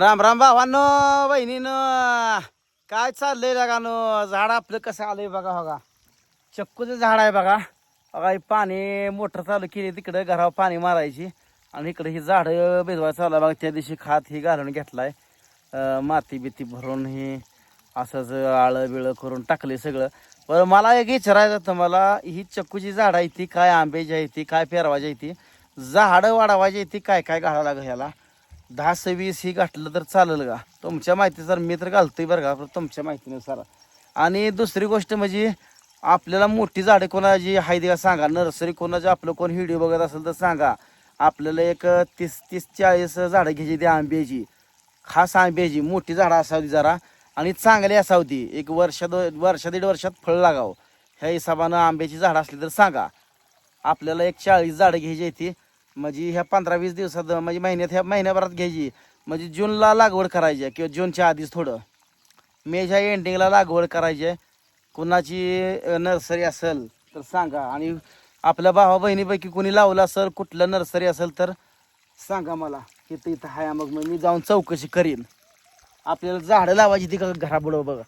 राम राम भावांनो बहिणीनं काय चाललंय बघा झाड आपलं कसं आलंय बघा बघा. चक्कूचं झाड आहे बघा. बघा हे पाणी मोटर चालू केली तिकडं घरावर पाणी मारायची. आणि इकडे ही झाडं भिजवायला चालू आहे बघा. त्या दिवशी खात ही घालून घेतलाय. माती बिती भरून हे असंच आळं बिळं करून टाकले सगळं. बरं मला एक विचारायचं होतं मला ही चक्कूची झाडं आहे ती काय आंब्याची आहे ती काय पेरवायची आहे ती? झाडं वाढवायची आहे ती काय काय घालावं लागेल ह्याला? दहा सव्वीस ही घातलं तर चालेल का? तुमच्या माहितीनुसार मी तर घालतोय बरं का तुमच्या माहितीनुसार. आणि दुसरी गोष्ट म्हणजे आपल्याला मोठी झाडे कोणाची आहे का सांगा नर्सरी कोणाची आपलं कोण व्हिडिओ बघत असेल तर सांगा. आपल्याला एक तीस तीस चाळीस झाडं घ्यायची ती आंब्याची. खास आंब्याची मोठी झाडं असावी जरा. आणि चांगली असावी एक वर्ष दो वर्ष दीड वर्षात फळ लागावं. ह्या हिशोबानं आंब्याची झाडं असली तर सांगा. आपल्याला एक चाळीस झाडं घ्यायची ती. म्हणजे ह्या पंधरा वीस दिवसात म्हणजे महिन्यात ह्या महिन्याभरात घ्यायची. म्हणजे जूनला लागवड करायची आहे किंवा जूनच्या आधीच थोडं. मेच्या एंडिंगला लागवड करायची. आहे कुणाची नर्सरी असेल तर सांगा. आणि आपल्या भावा बहिणीपैकी कोणी लावलं असेल कुठलं नर्सरी असेल तर सांगा मला. इथं इथं आहे मग मग मी जाऊन चौकशी करीन. आपल्याला झाडं लावायची ती का घराबुडं बघा.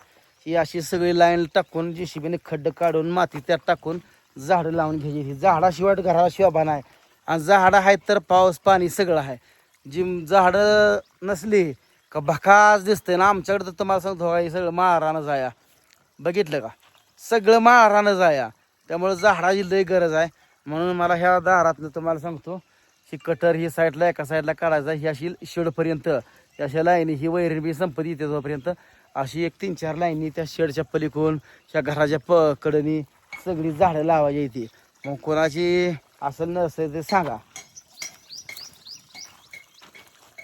ही अशी सगळी लाईन टाकून जेसीबीने खड्ड काढून माती त्यात टाकून झाडं लावून घ्यायची. ही झाडाशिवाय घराला शोभा नाही. आणि झाडं आहेत तर पाऊस पाणी सगळं आहे. जी झाडं नसली का भकास दिसते ना आमच्याकडे तर तुम्हाला सांगतो हे सगळं माळरानं जाया. बघितलं का? सगळं माळरानं जाया. त्यामुळं झाडाची लई गरज आहे. म्हणून मला ह्या दारातनं तुम्हाला सांगतो ही कटर ही साईडला एका साईडला काढायचा ही अशी शेडपर्यंत अशा लाईनी ही वैरी बी संपत्ती येते जोपर्यंत. अशी एक तीन चार लाईनी त्या शेडच्या पलीकडून ह्या घराच्या प कडनी सगळी झाडं लावायची मग कोणाची असं नसेल ते सांगा.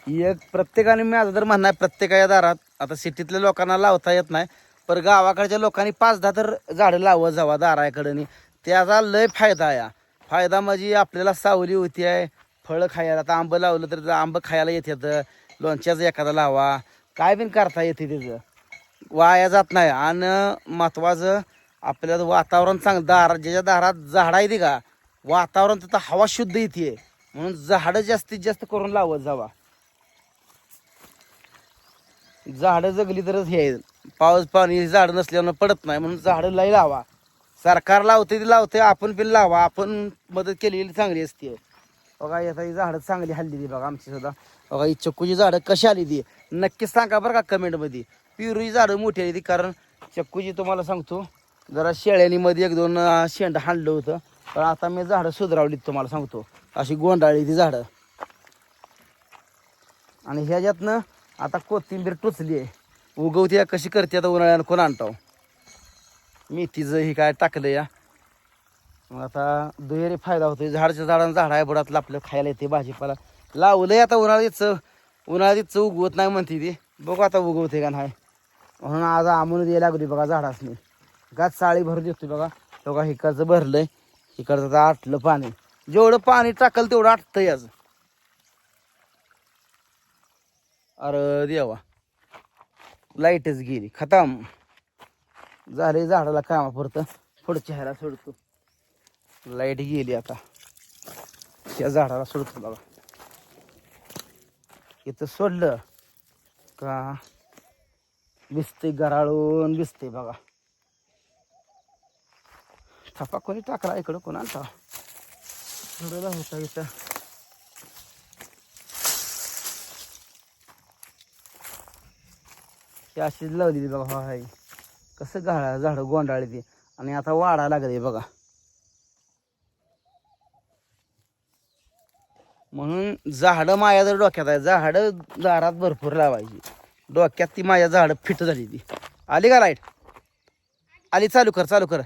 एक प्रत्येकाने माझं तर म्हणणं आहे प्रत्येकाच्या दारात आता सिटीतल्या लोकांना लावता येत नाही पर गावाकडच्या लोकांनी पाच दहा तर झाडं लावत जावा दाराकडनी. त्याचा लय फायदा आहे. फायदा म्हणजे आपल्याला सावली होती आहे फळं खायला आता आंबं लावलं तर आंबं खायला येतात लोणच्याचं एखादा लावा. काय बिन करता येते त्याचं? वाया जात नाही. आणि महत्वाचं आपल्याला वातावरण चांगलं दार ज्याच्या दारात झाडं आहे ते का वातावरण तिथं हवा शुद्ध येते म्हणून झाडं जास्तीत जास्त करून लावत जावा. झाडं जगली तरच हे आहे. पाऊस पाणी झाडं नसल्यानं पडत नाही म्हणून झाडं लय लावा. सरकार लावते ती लावते आपण पण लावा आपण मदत केलेली चांगली असते. बघा आता ही झाडं चांगली हल्ली बघा आमची सुद्धा. बघा ही चक्कूची झाडं कशी आली ती. नक्कीच सांगा बरं का कमेंटमध्ये. पिरूची झाडं मोठी आली ती कारण चक्कूची तुम्हाला सांगतो जरा शेळ्यांनी मध्ये एक दोन शेंड हाणलं होतं. पण आता मी झाडं सुधरावलीत तुम्हाला सांगतो. अशी गोंडाळी ती झाडं. आणि ह्याच्यातनं आता कोथिंबीर टोचली आहे उगवते कशी करते आता उन्हाळ्यानं कोण आणतो? मेथीचं ही काय टाकलं या. मग आता दुहेरी फायदा होतो झाडच्या झाडांना झाड आहे बुडातलं आपलं खायला येते भाजीपाला. लावलंय आता उन्हाळ्यात उन्हाळ्यात उगवत नाही म्हणते ती. बघू आता उगवते का नाही. म्हणून आज आमून द्यायला लागली बघा झाडासनी. गाच साळी भरून देतोय बघा. बघा हिकडचं भरलंय. इकडचं तर आटलं पाणी. जेवढं पाणी टाकल तेवढं आटतंय याच अरे देवा. लाईटच गेली. खतम. झाले झाडाला कामापुरतं. पुढच्या ह्याला सोडतो. लाइट गेली आता. त्या झाडाला सोडतो बघा इथं सोडलं का? भिजते गराळून भिजते बघा. थपा कोणी टाकला इकडं कोण आणता थोडं होता इथं. ती अशीच लावलेली बघा हाय कसं गाळा झाडं गोंडाळी ती आणि आता वाढा लागले बघा. म्हणून झाडं माझ्या जर डोक्यात आहे झाडं दारात भरपूर लावायची. डोक्यात ती माझ्या झाडं फिट झाली ती. आली का लाइट आली चालू कर चालू कर.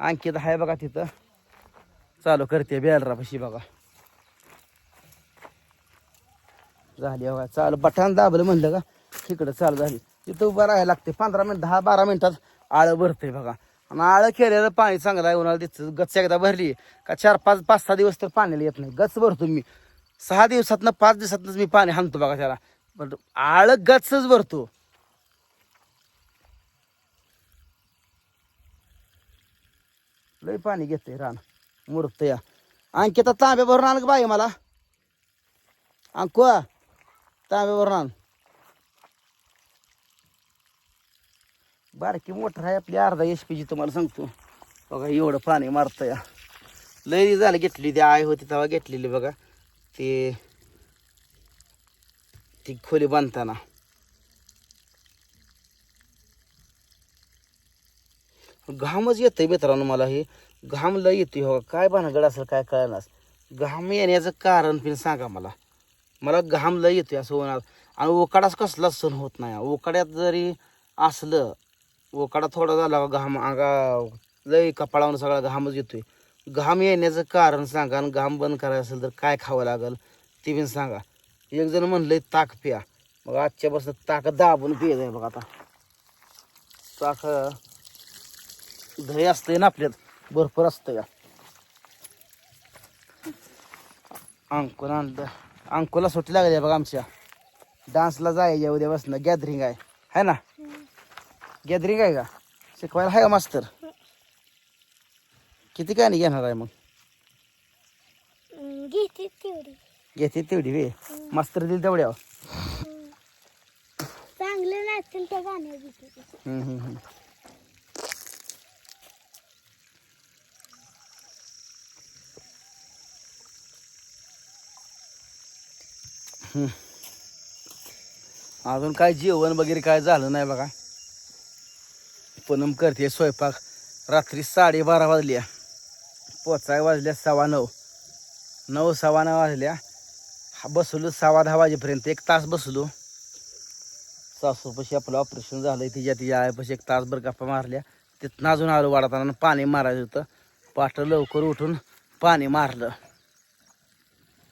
अंकित आहे बघा तिथं. चालू करते बेलरापाशी बघा. झाली बघा चालू. बटाण दाबलं म्हणलं का? तिकडं चालू झाली. तिथं उभं राहायला लागते. पंधरा मिनिट दहा बारा मिनिटात आळं भरतंय बघा. आणि आळं केलेलं पाणी चांगलं आहे उन्हाळा तिथं गच्च एकदा भरली का चार पाच पाच सहा दिवस तर पाण्याला येत नाही. गच भरतो मी. सहा दिवसातनं पाच दिवसातनंच मी पाणी हाणतो बघा त्याला. पण आळं गचच भरतो. लय पाणी घेतंय रान. मुरत या. आणखी तर तांबे भरून आण बाई मला. अंकू तांबे भरून आण. बारकी मोटर आहे आपली अर्धा एच जी तुम्हाला सांगतो. बघा एवढं पाणी मारतं या. लई झालं घेतली ती आय होती तेव्हा घेतलेली बघा. ते ती खोली बांधताना. घामच येतंय मित्रांनो मला हे. घाम लय येतोय हो. काय भानगड असेल काय कळणार घाम येण्याचं कारण पण सांगा मला. मला घाम लय येतोय असं होणार. आणि ओकाडाच कसला सण होत नाही. ओकाड्यात जरी असलं ओकाडा थोडा झाला घाम अंगा लय कपाळावर सगळा घामच येतोय. घाम येण्याचं कारण सांगा आणि घाम बंद करायचं असेल तर काय खावं लागेल ते पण सांगा. एक जण म्हणलंय ताक प्या. मग आजच्या ताक दाबून पियच आहे बघा आता. ताक दही असतंय ना आपल्यात. भरपूर असतं या अंकुल आणलं. अंकुला सुट्टी लागली बघा आमच्या. डान्सला जायचे उद्यापासून गॅदरिंग आहे. है ना? गॅदरिंग आहे का? शिकवायला आहे का मास्तर? किती काय नाही घेणार आहे मग? घेते तेवढी. घेते तेवढी वे. मास्तर दिली तेवढ्या चांगलं नाचतील त्या गाण्यावर. अजून काय जेवण वगैरे काय झालं नाही बघा. पनम करते स्वयंपाक. रात्री साडेबारा वाजल्या. पोचाय वाजल्या सव्वा नऊ. नऊ सव्वा नऊ वाजल्या. हा बसलो सव्वा दहा वाजेपर्यंत. एक तास बसलो. सासूपाशी आपलं ऑपरेशन झालं तिच्या तिच्या आयापाशी एक तासभर गप्पा मारल्या. तिथनं अजून आलो वाढताना पाणी मारायचं होतं. पाठ लवकर उठून पाणी मारलं.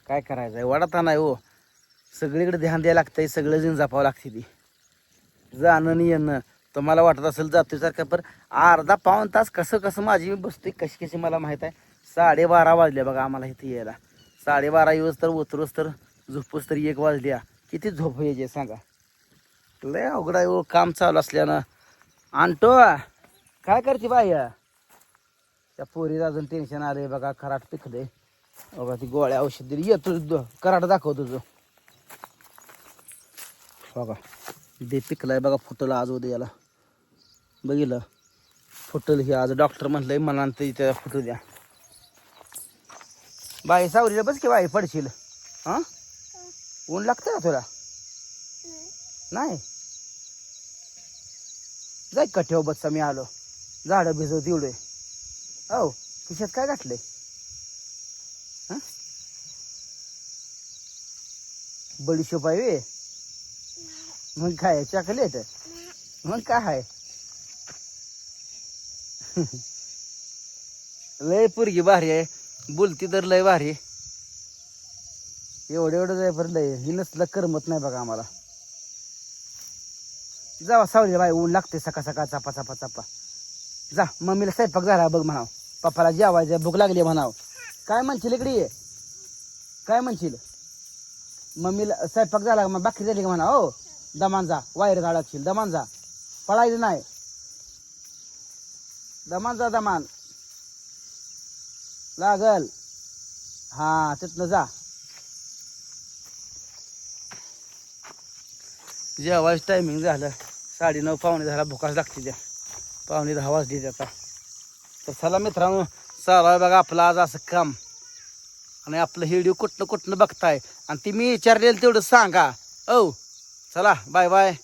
काय करायचं आहे वाढताना हो. सगळीकडे ध्यान द्यायला लागतंय सगळं जण जपावं लागते ती. जाणं येणं तुम्हाला वाटत असेल जातोय सारखं पण अर्धा पाऊन तास कसं कसं माझी मी बसतोय कशी कशी मला माहीत आहे. साडेबारा वाजले बघा आम्हाला इथे यायला. साडेबारा येऊस तर उतरूस तर झोपूस तर एक वाजल्या किती झोप यायचे सांगा. लय अवघड आहे हो, काम चालू असल्यानं. आणतो. काय करते बाय त्या पोरीला अजून टेन्शन आलंय बघा खराट पिकले बघा ती गोळ्या औषध दिली. येतो. कराट दाखव तुझं. बघा. दे पिकलाय बघा फुटलं आज उद्याला बघितलं? फुटल हे आज डॉक्टर म्हटलंय मला त्याला फुटू द्या. बाई सावरीला बस की बाई पडशील. हां? ऊन लागतं का तुला? नाही? जाय का ठेव बसचा मी आलो. झाडं भिजव तेवढे हो खिशात काय घातलंय? हं? बडीशोप आहे मग काय चॉकलेट मग काय आहे लय पोरगी भारी आहे. बोलती तर लय भारी. एवढं एवढं जाय बरं लय. ही नसलं करमत नाही बघा आम्हाला. जावा सावली बाय ऊन लागते सकाळ सकाळ चापा चापा चापा. जा मम्मीला स्वयंपाक झाला बघ म्हणाव. पप्पाला जेवायचं भूक लागली म्हणाव. काय म्हणशील इकडे? ये काय म्हणशील? मम्मीला स्वयंपाक झाला मग बाकी झाली का म्हणा हो. दमान जा वायर झाडाशील दमान जा पळायचं नाही. दमान जा दमान. लागल. हा तिथनं जा. जेवायचं टायमिंग झालं. साडे नऊ पावणे झाला भुकाच लागते त्या. पावणे दहा वाजली त्याचा तर चला मित्रांनो चालू बघा आपलं आज असं काम. आणि आपलं व्हिडिओ कुठनं कुठनं बघताय? आणि ती मी विचारलेलं तेवढं सांगा. औ. चला बाय बाय